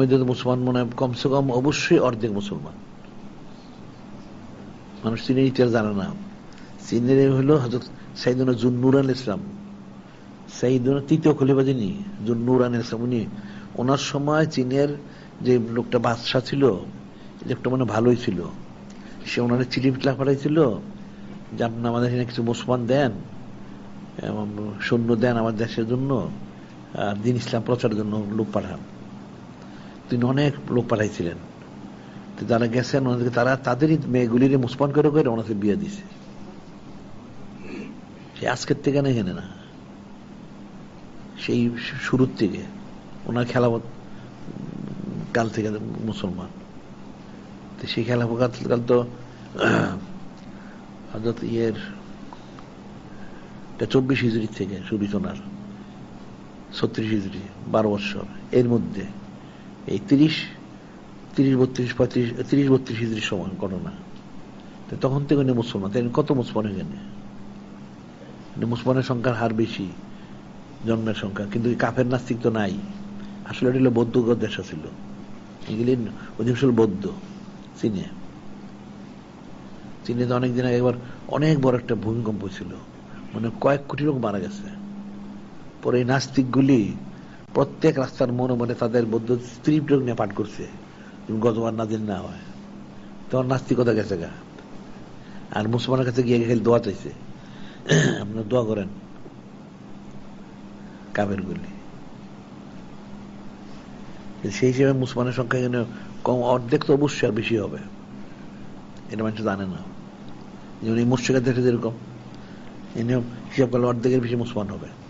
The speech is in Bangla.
মধ্যে তো মুসলমান মনে হয় কমসে কম অবশ্যই অর্ধেক মুসলমান। মানুষ চীনের ইতিহাস জানে না। চীনের হলো হজরত সাইদুল জুন্নুরান ইসলাম। সাইদুল তৃতীয় খলিফা যিনি জুন্নুরান ইসলাম, উনি ওনার সময় চীনের যে লোকটা বাদশাহ ছিল লোকটা মানে ভালোই ছিল। সে ওনার চিঠি পিটলা পাঠাইছিল যে আপনি আমাদের এখানে কিছু মুসলমান দেন সৈন্য দেন আমার দেশের জন্য, আর দিন ইসলাম প্রচারের জন্য লোক পাঠান। তিনি অনেক লোক পাঠাইছিলেন তো যারা গেছেন, ওনাদেরকে তারা তাদেরই মেয়েগুলির মুসলমান করে করে ওনাকে বিয়ে দিছে। সে আজকের থেকে না এখানে না। সেই শুরুর থেকে ওনার খেলাফত কাল থেকে মুসলমান। তো সেই খেলাফত কাল তো হজরত ইয়ের চব্বিশ হিজড়ি থেকে শুরু ওনার। ছত্রিশ হিজড়ি, বারো বৎসর। এর মধ্যে এই তিরিশ তিরিশ, বত্রিশ, পঁয়ত্রিশ, তিরিশ, বত্রিশ হিজড়ির সময় ঘটনা তখন থেকে মুসলমান। তাই কত মুসলমান এখানে? মুসলমানের সংখ্যার হার বেশি, জন্মের সংখ্যা। কিন্তু কাফের নাস্তিক তো নাই। আসলে এটা হলো বৌদ্ধ দেশ ছিল এগুলি অধিকাংশ বৌদ্ধ, চীনে। চীনে তো অনেকদিন আগে একবার অনেক বড় একটা ভূমিকম্প ছিল। মানে কয়েক কোটি লোক মারা গেছে। পরে এই নাস্তিকগুলি প্রত্যেক রাস্তার মনে মনে তাদের বৌদ্ধ স্ত্রী প্রয়োগ নিয়ে পাঠ করছে। গতবার নাজিল না হয়। তোমার নাস্তিকতা গেছে গা? আর মুসলমানের কাছে গিয়ে খেলে দোয়া চাইছে। আপনার দোয়া করেন। কাবের গুলি। সেই হিসেবে মুসলমানের সংখ্যা এখানে কম, অর্ধেক তো অবশ্যই আর বেশি হবে। এটা মানুষ জানে না। যেমন এই মুর্শিদাবাদ দেখে যেরকম। এনে হিসাব করলে অর্ধেকের বেশি মুসলমান হবে।